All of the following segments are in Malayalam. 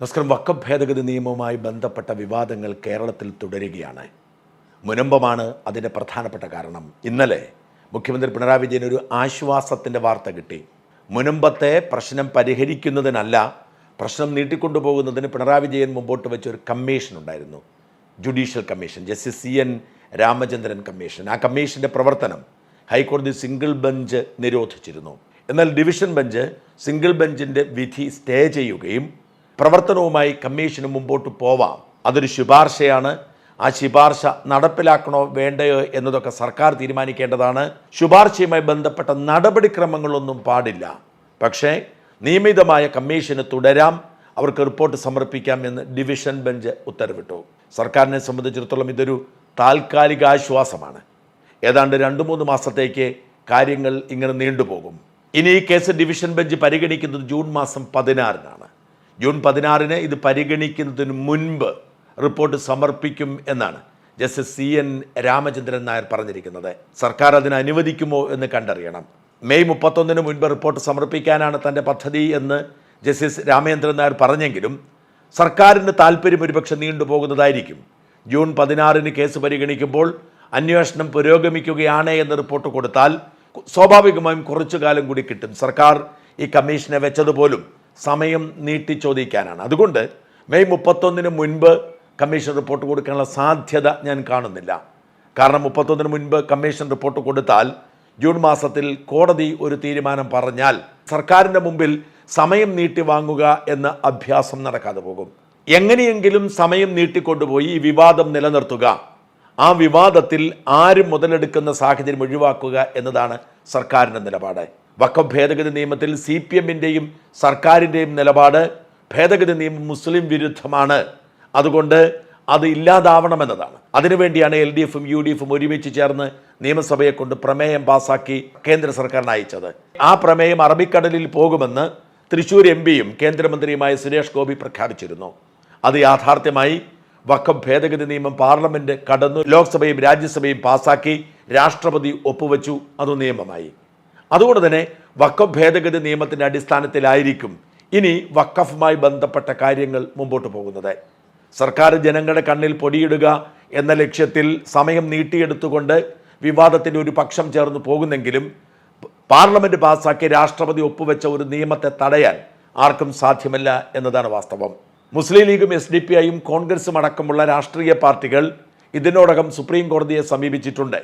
നമസ്കാരം വക്കം ഭേദഗതി നിയമവുമായി ബന്ധപ്പെട്ട വിവാദങ്ങൾ കേരളത്തിൽ തുടരുകയാണ്. മുനമ്പമാണ് അതിന്റെ പ്രധാനപ്പെട്ട കാരണം. ഇന്നലെ മുഖ്യമന്ത്രി പിണറായി വിജയൻ ഒരു ആശ്വാസത്തിന്റെ വാർത്ത കിട്ടി. മുനമ്പത്തെ പ്രശ്നം പരിഹരിക്കുന്നതിനല്ല പ്രശ്നം നീട്ടിക്കൊണ്ടുപോകുന്നതിന് പിണറായി വിജയൻ മുമ്പോട്ട് വെച്ച ഒരു കമ്മീഷൻ ഉണ്ടായിരുന്നു. Judicial commission justice C N Ramachandran commission. ആ കമ്മീഷന്റെ പ്രവർത്തനം ഹൈക്കോടതി സിംഗിൾ ബെഞ്ച് നിരോധിച്ചിരുന്നു. എന്നാൽ ഡിവിഷൻ ബെഞ്ച് സിംഗിൾ ബെഞ്ചിന്റെ വിധി സ്റ്റേ ചെയ്യുകയും പ്രവർത്തനവുമായി കമ്മീഷന് മുമ്പോട്ട് പോവാം. അതൊരു ശുപാർശയാണ്. ആ ശുപാർശ നടപ്പിലാക്കണോ വേണ്ടയോ എന്നതൊക്കെ സർക്കാർ തീരുമാനിക്കേണ്ടതാണ്. ശുപാർശയുമായി ബന്ധപ്പെട്ട നടപടിക്രമങ്ങളൊന്നും പാടില്ല. പക്ഷേ നിയമിതമായ കമ്മീഷന് തുടരാം. അവർക്ക് റിപ്പോർട്ട് സമർപ്പിക്കാം എന്ന് ഡിവിഷൻ ബെഞ്ച് ഉത്തരവിട്ടു. സർക്കാരിനെ സംബന്ധിച്ചിടത്തോളം ഇതൊരു താൽക്കാലിക ആശ്വാസമാണ് ഏതാണ്ട് രണ്ട് മൂന്ന് മാസത്തേക്ക് കാര്യങ്ങൾ ഇങ്ങനെ നീണ്ടുപോകും. ഇനി ഈ കേസ് ഡിവിഷൻ ബെഞ്ച് പരിഗണിക്കുന്നത് ജൂൺ മാസം പതിനാറിനാണ്. ജൂൺ പതിനാറിന് ഇത് പരിഗണിക്കുന്നതിന് മുൻപ് റിപ്പോർട്ട് സമർപ്പിക്കും എന്നാണ് justice C N Ramachandran Nair പറഞ്ഞിരിക്കുന്നത്. സർക്കാർ അതിന് അനുവദിക്കുമോ എന്ന് കണ്ടറിയണം. മെയ് മുപ്പത്തൊന്നിന് മുൻപ് റിപ്പോർട്ട് സമർപ്പിക്കാനാണ് തന്റെ പദ്ധതി എന്ന് ജസ്റ്റിസ് രാമചന്ദ്രൻ നായർ പറഞ്ഞെങ്കിലും സർക്കാരിന് താല്പര്യം ഒരുപക്ഷെ നീണ്ടുപോകുന്നതായിരിക്കും ജൂൺ പതിനാറിന് കേസ് പരിഗണിക്കുമ്പോൾ അന്വേഷണം പുരോഗമിക്കുകയാണ് എന്ന് റിപ്പോർട്ട് കൊടുത്താൽ സ്വാഭാവികമായും കുറച്ചു കാലം കൂടി കിട്ടും. സർക്കാർ ഈ കമ്മീഷനെ വെച്ചതുപോലും സമയം നീട്ടി ചോദിക്കാനാണ്. അതുകൊണ്ട് മെയ് മുപ്പത്തൊന്നിന് മുൻപ് കമ്മീഷൻ റിപ്പോർട്ട് കൊടുക്കാനുള്ള സാധ്യത ഞാൻ കാണുന്നില്ല. കാരണം മുപ്പത്തൊന്നിന് മുൻപ് കമ്മീഷൻ റിപ്പോർട്ട് കൊടുത്താൽ ജൂൺ മാസത്തിൽ കോടതി ഒരു തീരുമാനം പറഞ്ഞാൽ സർക്കാരിന്റെ മുമ്പിൽ സമയം നീട്ടി വാങ്ങുക എന്ന അഭ്യാസം നടക്കാതെ പോകും. എങ്ങനെയെങ്കിലും സമയം നീട്ടിക്കൊണ്ടുപോയി ഈ വിവാദം നിലനിർത്തുക. ആ വിവാദത്തിൽ ആരും മുതലെടുക്കുന്ന സാഹചര്യം ഒഴിവാക്കുക എന്നതാണ് സർക്കാരിന്റെ നിലപാട്. വഖഫ് ഭേദഗതി നിയമത്തിൽ സി പി എമ്മിന്റെയും സർക്കാരിന്റെയും നിലപാട് ഭേദഗതി നിയമം മുസ്ലിം വിരുദ്ധമാണ്. അതുകൊണ്ട് അത് ഇല്ലാതാവണമെന്നതാണ്. അതിനുവേണ്ടിയാണ് എൽ ഡി എഫും യു ഡി എഫും ഒരുമിച്ച് ചേർന്ന് നിയമസഭയെ കൊണ്ട് പ്രമേയം പാസാക്കി കേന്ദ്ര സർക്കാരിന് അയച്ചത്. ആ പ്രമേയം അറബിക്കടലിൽ പോകുമെന്ന് തൃശൂർ എം പിയും കേന്ദ്രമന്ത്രിയുമായ സുരേഷ് ഗോപി പ്രഖ്യാപിച്ചിരുന്നു. അത് യാഥാർത്ഥ്യമായി വക്കം ഭേദഗതി നിയമം പാർലമെന്റ് കടന്നു ലോക്സഭയും രാജ്യസഭയും പാസാക്കി രാഷ്ട്രപതി ഒപ്പുവച്ചു. അത് നിയമമായി. അതുകൊണ്ട് തന്നെ വഖഫ് ഭേദഗതി നിയമത്തിന്റെ അടിസ്ഥാനത്തിലായിരിക്കും ഇനി വഖഫുമായി ബന്ധപ്പെട്ട കാര്യങ്ങൾ മുമ്പോട്ട് പോകുന്നത്. സർക്കാർ ജനങ്ങളുടെ കണ്ണിൽ പൊടിയിടുക എന്ന ലക്ഷ്യത്തിൽ സമയം നീട്ടിയെടുത്തുകൊണ്ട് വിവാദത്തിന്റെ ഒരു പക്ഷം ചേർന്ന് പോകുന്നെങ്കിലും പാർലമെന്റ് പാസ്സാക്കി രാഷ്ട്രപതി ഒപ്പുവെച്ച ഒരു നിയമത്തെ തടയാൻ ആർക്കും സാധ്യമല്ല എന്നതാണ് വാസ്തവം. മുസ്ലിം ലീഗും എസ് ഡി പി ഐയും കോൺഗ്രസും അടക്കമുള്ള രാഷ്ട്രീയ പാർട്ടികൾ ഇതിനോടകം സുപ്രീം കോടതിയെ സമീപിച്ചിട്ടുണ്ട്.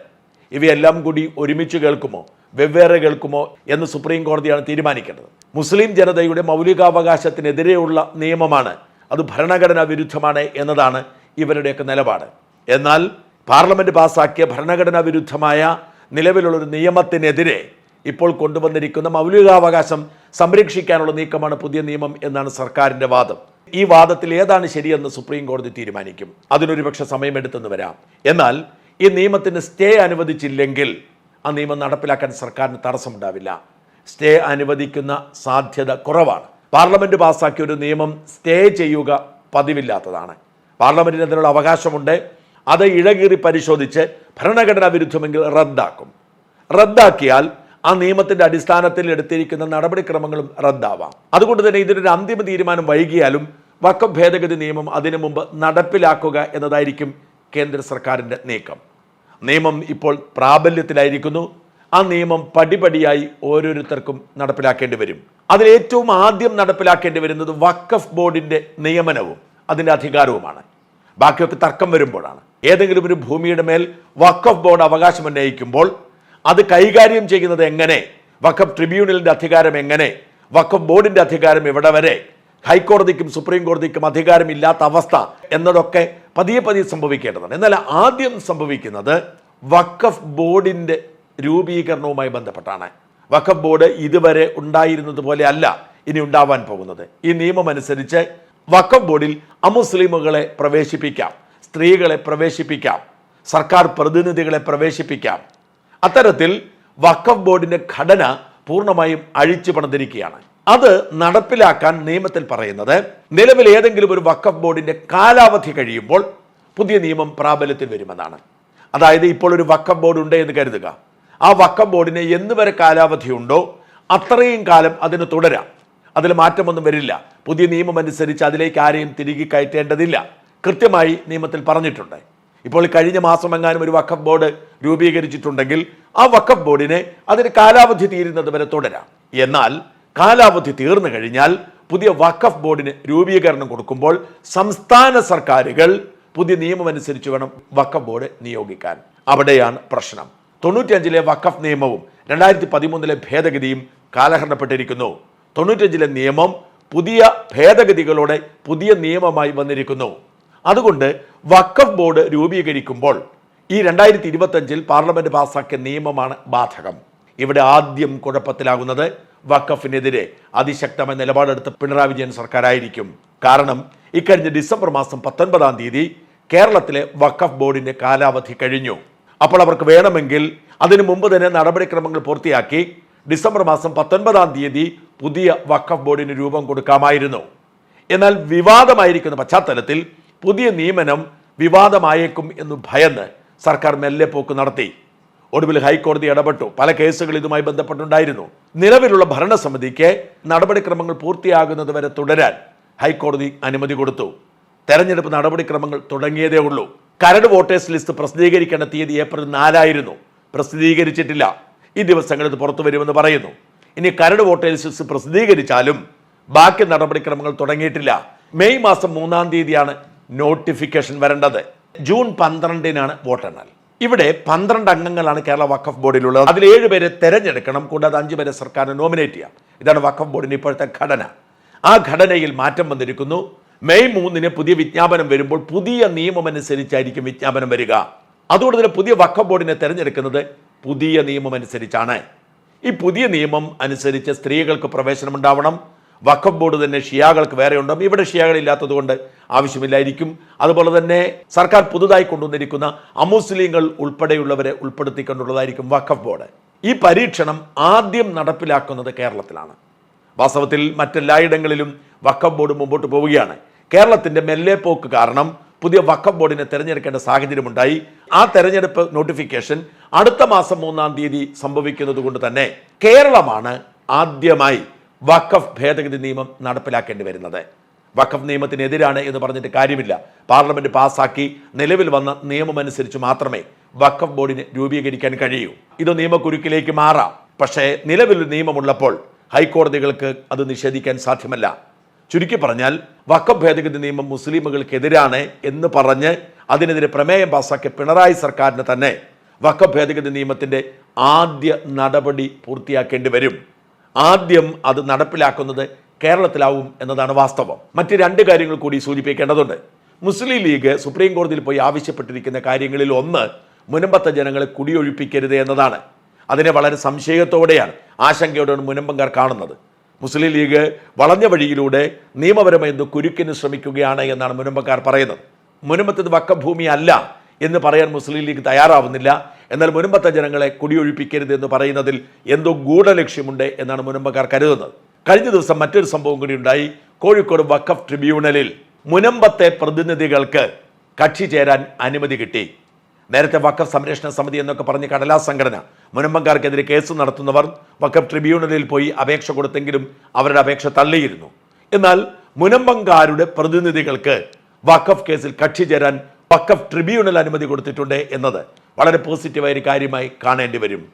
ഇവയെല്ലാം കൂടി ഒരുമിച്ച് കേൾക്കുമോ? വെവ്വേറെ കേൾക്കുമോ എന്ന് സുപ്രീം കോടതിയാണ് തീരുമാനിക്കേണ്ടത്. മുസ്ലിം ജനതയുടെ മൗലികാവകാശത്തിനെതിരെയുള്ള നിയമമാണ് അത് ഭരണഘടനാ വിരുദ്ധമാണ് എന്നതാണ് ഇവരുടെയൊക്കെ നിലപാട്. എന്നാൽ പാർലമെന്റ് പാസാക്കിയ ഭരണഘടനാ വിരുദ്ധമായ നിലവിലുള്ളൊരു നിയമത്തിനെതിരെ ഇപ്പോൾ കൊണ്ടുവന്നിരിക്കുന്ന മൗലികാവകാശം സംരക്ഷിക്കാനുള്ള നീക്കമാണ് പുതിയ നിയമം എന്നാണ് സർക്കാരിന്റെ വാദം. ഈ വാദത്തിൽ ഏതാണ് ശരിയെന്ന് സുപ്രീം കോടതി തീരുമാനിക്കും. അതിനൊരു പക്ഷേ സമയമെടുത്തെന്ന് വരാം. എന്നാൽ ഈ നിയമത്തിന് സ്റ്റേ അനുവദിച്ചില്ലെങ്കിൽ ആ നിയമം നടപ്പിലാക്കാൻ സർക്കാരിന് തടസ്സമുണ്ടാവില്ല. സ്റ്റേ അനുവദിക്കുന്ന സാധ്യത കുറവാണ്. പാർലമെന്റ് പാസ്സാക്കിയ ഒരു നിയമം സ്റ്റേ ചെയ്യുക പതിവില്ലാത്തതാണ്. പാർലമെന്റിന് അതിനുള്ള അവകാശമുണ്ട്. അത് ഇഴകീറി പരിശോധിച്ച് ഭരണഘടനാ വിരുദ്ധമെങ്കിൽ റദ്ദാക്കും. റദ്ദാക്കിയാൽ ആ നിയമത്തിന്റെ അടിസ്ഥാനത്തിൽ എടുത്തിരിക്കുന്ന നടപടിക്രമങ്ങളും റദ്ദാവാം. അതുകൊണ്ട് തന്നെ ഇതിനൊരു അന്തിമ തീരുമാനം വൈകിയാലും വക്കം ഭേദഗതി നിയമം അതിനു മുമ്പ് നടപ്പിലാക്കുക എന്നതായിരിക്കും കേന്ദ്ര സർക്കാരിന്റെ നീക്കം. നിയമം ഇപ്പോൾ പ്രാബല്യത്തിലായിരിക്കുന്നു. ആ നിയമം പടിപടിയായി ഓരോരുത്തർക്കും നടപ്പിലാക്കേണ്ടി വരും. അതിൽ ഏറ്റവും ആദ്യം നടപ്പിലാക്കേണ്ടി വരുന്നത് വക്കഫ് ബോർഡിന്റെ നിയമനവും അതിന്റെ അധികാരവുമാണ്. ബാക്കിയൊക്കെ തർക്കം വരുമ്പോഴാണ്. ഏതെങ്കിലും ഒരു ഭൂമിയുടെ മേൽ വക്കഫ് ബോർഡ് അവകാശം ഉന്നയിക്കുമ്പോൾ അത് കൈകാര്യം ചെയ്യുന്നത് എങ്ങനെ? വഖഫ് ട്രിബ്യൂണലിന്റെ അധികാരം എങ്ങനെ? വഖഫ് ബോർഡിന്റെ അധികാരം എവിടെ വരെ? ഹൈക്കോടതിക്കും സുപ്രീം കോടതിക്കും അധികാരമില്ലാത്ത അവസ്ഥ എന്നതൊക്കെ പതിയെ പതിയെ സംഭവിക്കേണ്ടതാണ്. എന്നാൽ ആദ്യം സംഭവിക്കുന്നത് വഖഫ് ബോർഡിന്റെ രൂപീകരണവുമായി ബന്ധപ്പെട്ടാണ്. വഖഫ് ബോർഡ് ഇതുവരെ ഉണ്ടായിരുന്നത് പോലെ അല്ല ഇനി ഉണ്ടാവാൻ പോകുന്നത്. ഈ നിയമം അനുസരിച്ച് വഖഫ് ബോർഡിൽ അമുസ്ലിമുകളെ പ്രവേശിപ്പിക്കാം സ്ത്രീകളെ പ്രവേശിപ്പിക്കാം സർക്കാർ പ്രതിനിധികളെ പ്രവേശിപ്പിക്കാം. അത്തരത്തിൽ വഖഫ് ബോർഡിന്റെ ഘടന പൂർണമായും അഴിച്ചു പണിതിരിക്കുകയാണ്. അത് നടപ്പിലാക്കാൻ നിയമത്തിൽ പറയുന്നത് നിലവിൽ ഏതെങ്കിലും ഒരു വക്കഫ് ബോർഡിന്റെ കാലാവധി കഴിയുമ്പോൾ പുതിയ നിയമം പ്രാബല്യത്തിൽ വരുമെന്നാണ്. അതായത് ഇപ്പോൾ ഒരു വക്കഫ് ബോർഡ് ഉണ്ട് എന്ന് കരുതുക. ആ വക്കഫ് ബോർഡിന് എന്ന് വരെ കാലാവധി ഉണ്ടോ അത്രയും കാലം അതിന് തുടരാം. അതിൽ മാറ്റമൊന്നും വരില്ല. പുതിയ നിയമം അനുസരിച്ച് അതിലേക്ക് ആരെയും തിരികെ കയറ്റേണ്ടതില്ല. കൃത്യമായി നിയമത്തിൽ പറഞ്ഞിട്ടുണ്ട്. ഇപ്പോൾ കഴിഞ്ഞ മാസം എങ്ങാനും ഒരു വക്കഫ് ബോർഡ് രൂപീകരിച്ചിട്ടുണ്ടെങ്കിൽ ആ വക്കഫ് ബോർഡിനെ അതിന് കാലാവധി തീരുന്നത് വരെ തുടരാം. എന്നാൽ കാലാവധി തീർന്നു കഴിഞ്ഞാൽ പുതിയ വഖഫ് ബോർഡിന് രൂപീകരണം കൊടുക്കുമ്പോൾ സംസ്ഥാന സർക്കാരുകൾ പുതിയ നിയമം അനുസരിച്ച് വേണം വഖഫ് ബോർഡ് നിയോഗിക്കാൻ. അവിടെയാണ് പ്രശ്നം. തൊണ്ണൂറ്റിയഞ്ചിലെ വഖഫ് നിയമവും രണ്ടായിരത്തി പതിമൂന്നിലെ ഭേദഗതിയും കാലഹരണപ്പെട്ടിരിക്കുന്നു. തൊണ്ണൂറ്റിയഞ്ചിലെ നിയമം പുതിയ ഭേദഗതികളോടെ പുതിയ നിയമമായി വന്നിരിക്കുന്നു. അതുകൊണ്ട് വഖഫ് ബോർഡ് രൂപീകരിക്കുമ്പോൾ ഈ രണ്ടായിരത്തി ഇരുപത്തഞ്ചിൽ പാർലമെന്റ് പാസാക്കിയ നിയമമാണ് ബാധകം. ഇവിടെ ആദ്യം കുഴപ്പത്തിലാകുന്നത് വഖഫിനെതിരെ അതിശക്തമായ നിലപാടെടുത്ത പിണറായി വിജയൻ സർക്കാരായിരിക്കും. കാരണം ഇക്കഴിഞ്ഞ ഡിസംബർ മാസം പത്തൊൻപതാം തീയതി കേരളത്തിലെ വഖഫ് ബോർഡിന്റെ കാലാവധി കഴിഞ്ഞു. അപ്പോൾ അവർക്ക് വേണമെങ്കിൽ അതിനു മുമ്പ് തന്നെ നടപടിക്രമങ്ങൾ പൂർത്തിയാക്കി ഡിസംബർ മാസം പത്തൊൻപതാം തീയതി പുതിയ വഖഫ് ബോർഡിന് രൂപം കൊടുക്കാമായിരുന്നു. എന്നാൽ വിവാദമായിരിക്കുന്ന പശ്ചാത്തലത്തിൽ പുതിയ നിയമനം വിവാദമായേക്കും എന്ന് ഭയന്ന് സർക്കാർ മെല്ലെ പോക്ക് നടത്തി. ഒടുവിൽ ഹൈക്കോടതി ഇടപെട്ടു. പല കേസുകൾ ഇതുമായി ബന്ധപ്പെട്ടുണ്ടായിരുന്നു. നിലവിലുള്ള ഭരണസമിതിക്ക് നടപടിക്രമങ്ങൾ പൂർത്തിയാകുന്നതുവരെ തുടരാൻ ഹൈക്കോടതി അനുമതി കൊടുത്തു. തെരഞ്ഞെടുപ്പ് നടപടിക്രമങ്ങൾ തുടങ്ങിയതേ ഉള്ളൂ. കരട് വോട്ടേഴ്സ് ലിസ്റ്റ് പ്രസിദ്ധീകരിക്കേണ്ട തീയതി ഏപ്രിൽ നാലായിരുന്നു. പ്രസിദ്ധീകരിച്ചിട്ടില്ല. ഈ ദിവസങ്ങളിൽ ഇത് പുറത്തു വരുമെന്ന് പറയുന്നു. ഇനി കരട് വോട്ടേഴ്സ് ലിസ്റ്റ് പ്രസിദ്ധീകരിച്ചാലും ബാക്കി നടപടിക്രമങ്ങൾ തുടങ്ങിയിട്ടില്ല. മെയ് മാസം മൂന്നാം തീയതിയാണ് നോട്ടിഫിക്കേഷൻ വരേണ്ടത്. ജൂൺ പന്ത്രണ്ടിനാണ് വോട്ടെണ്ണൽ. ഇവിടെ പന്ത്രണ്ട് അംഗങ്ങളാണ് കേരള വഖഫ് ബോർഡിലുള്ളത്. അതിൽ ഏഴ് പേരെ തെരഞ്ഞെടുക്കണം. കൂടാതെ അഞ്ച് പേരെ സർക്കാർ നോമിനേറ്റ് ചെയ്യാം. ഇതാണ് വഖഫ് ബോർഡിന്റെ ഇപ്പോഴത്തെ ഘടന. ആ ഘടനയിൽ മാറ്റം വന്നിരിക്കുന്നു. മെയ് മൂന്നിന് പുതിയ വിജ്ഞാപനം വരുമ്പോൾ പുതിയ നിയമം അനുസരിച്ചായിരിക്കും വിജ്ഞാപനം വരിക. അതുകൊണ്ട് തന്നെ പുതിയ വഖഫ് ബോർഡിനെ തെരഞ്ഞെടുക്കുന്നത് പുതിയ നിയമം അനുസരിച്ചാണ് ഈ പുതിയ നിയമം അനുസരിച്ച് സ്ത്രീകൾക്ക് പ്രവേശനം ഉണ്ടാവണം വഖഫ് ബോർഡ് തന്നെ ഷിയാകൾക്ക് വേറെ ഉണ്ടാവും ഇവിടെ ഷിയാകളില്ലാത്തത് കൊണ്ട് ആവശ്യമില്ലായിരിക്കും. അതുപോലെ തന്നെ സർക്കാർ പുതുതായി കൊണ്ടുവന്നിരിക്കുന്ന അമുസ്ലിങ്ങൾ ഉൾപ്പെടെയുള്ളവരെ ഉൾപ്പെടുത്തിക്കൊണ്ടുള്ളതായിരിക്കും വഖഫ് ബോർഡ്. ഈ പരീക്ഷണം ആദ്യം നടപ്പിലാക്കുന്നത് കേരളത്തിലാണ്. വാസ്തവത്തിൽ മറ്റെല്ലായിടങ്ങളിലും വഖഫ് ബോർഡ് മുമ്പോട്ട് പോവുകയാണ്. കേരളത്തിന്റെ മെല്ലെ പോക്ക് കാരണം പുതിയ വഖഫ് ബോർഡിനെ തെരഞ്ഞെടുക്കേണ്ട സാഹചര്യമുണ്ടായി. ആ തെരഞ്ഞെടുപ്പ് നോട്ടിഫിക്കേഷൻ അടുത്ത മാസം മൂന്നാം തീയതി സംഭവിക്കുന്നത് കൊണ്ട് തന്നെ കേരളമാണ് ആദ്യമായി വഖഫ് ഭേദഗതി നിയമം നടപ്പിലാക്കേണ്ടി വരുന്നത്. വഖഫ് നിയമത്തിനെതിരാണ് എന്ന് പറഞ്ഞിട്ട് കാര്യമില്ല. പാർലമെന്റ് പാസാക്കി നിലവിൽ വന്ന നിയമമനുസരിച്ച് മാത്രമേ വഖഫ് ബോർഡിന് രൂപീകരിക്കാൻ കഴിയൂ. ഇത് നിയമക്കുരുക്കിലേക്ക് മാറാം. പക്ഷേ നിലവിൽ നിയമമുള്ളപ്പോൾ ഹൈക്കോടതികൾക്ക് അത് നിഷേധിക്കാൻ സാധ്യമല്ല. ചുരുക്കി പറഞ്ഞാൽ വഖഫ് ഭേദഗതി നിയമം മുസ്ലിമുകൾക്കെതിരാണ് എന്ന് പറഞ്ഞ് അതിനെതിരെ പ്രമേയം പാസാക്കിയ പിണറായി സർക്കാരിന് തന്നെ വഖഫ് ഭേദഗതി നിയമത്തിന്റെ ആദ്യ നടപടി പൂർത്തിയാക്കേണ്ടി വരും. ആദ്യം അത് നടപ്പിലാക്കുന്നത് കേരളത്തിലാവും എന്നതാണ് വാസ്തവം. മറ്റ് രണ്ട് കാര്യങ്ങൾ കൂടി സൂചിപ്പിക്കേണ്ടതുണ്ട്. മുസ്ലിം ലീഗ് സുപ്രീം കോടതിയിൽ പോയി ആവശ്യപ്പെട്ടിരിക്കുന്ന കാര്യങ്ങളിൽ ഒന്ന് മുനമ്പത്തെ ജനങ്ങളെ കുടിയൊഴിപ്പിക്കരുത് എന്നതാണ്. അതിനെ വളരെ സംശയത്തോടെയാണ് ആശങ്കയോടെയാണ് മുനമ്പങ്കാർ കാണുന്നത്. മുസ്ലിം ലീഗ് വളഞ്ഞ വഴിയിലൂടെ നിയമപരമായി എന്തോ കുരുക്കിന് ശ്രമിക്കുകയാണ് എന്നാണ് മുനമ്പക്കാർ പറയുന്നത്. മുനമ്പത്തത് വക്കഭൂമി അല്ല എന്ന് പറയാൻ മുസ്ലിം ലീഗ് തയ്യാറാവുന്നില്ല. എന്നാൽ മുനമ്പത്തെ ജനങ്ങളെ കുടിയൊഴിപ്പിക്കരുത് എന്ന് പറയുന്നതിൽ എന്തോ ഗൂഢലക്ഷ്യമുണ്ട് എന്നാണ് മുനമ്പക്കാർ കരുതുന്നത്. കഴിഞ്ഞ ദിവസം മറ്റൊരു സംഭവം കൂടി ഉണ്ടായി. കോഴിക്കോട് വഖഫ് ട്രിബ്യൂണലിൽ മുനമ്പത്തെ പ്രതിനിധികൾക്ക് കക്ഷി ചേരാൻ അനുമതി കിട്ടി. നേരത്തെ വഖഫ് സംരക്ഷണ സമിതി എന്നൊക്കെ പറഞ്ഞ് കടലാസ് സംഘടന മുനമ്പങ്കാർക്കെതിരെ കേസ് നടത്തുന്നവർ വഖഫ് ട്രിബ്യൂണലിൽ പോയി അപേക്ഷ കൊടുത്തെങ്കിലും അവരുടെ അപേക്ഷ തള്ളിയിരുന്നു. എന്നാൽ മുനമ്പങ്കാരുടെ പ്രതിനിധികൾക്ക് വഖഫ് കേസിൽ കക്ഷി ചേരാൻ വഖഫ് ട്രിബ്യൂണൽ അനുമതി കൊടുത്തിട്ടുണ്ട് എന്നത് വളരെ പോസിറ്റീവായ ഒരു കാര്യമായി കാണേണ്ടി വരും.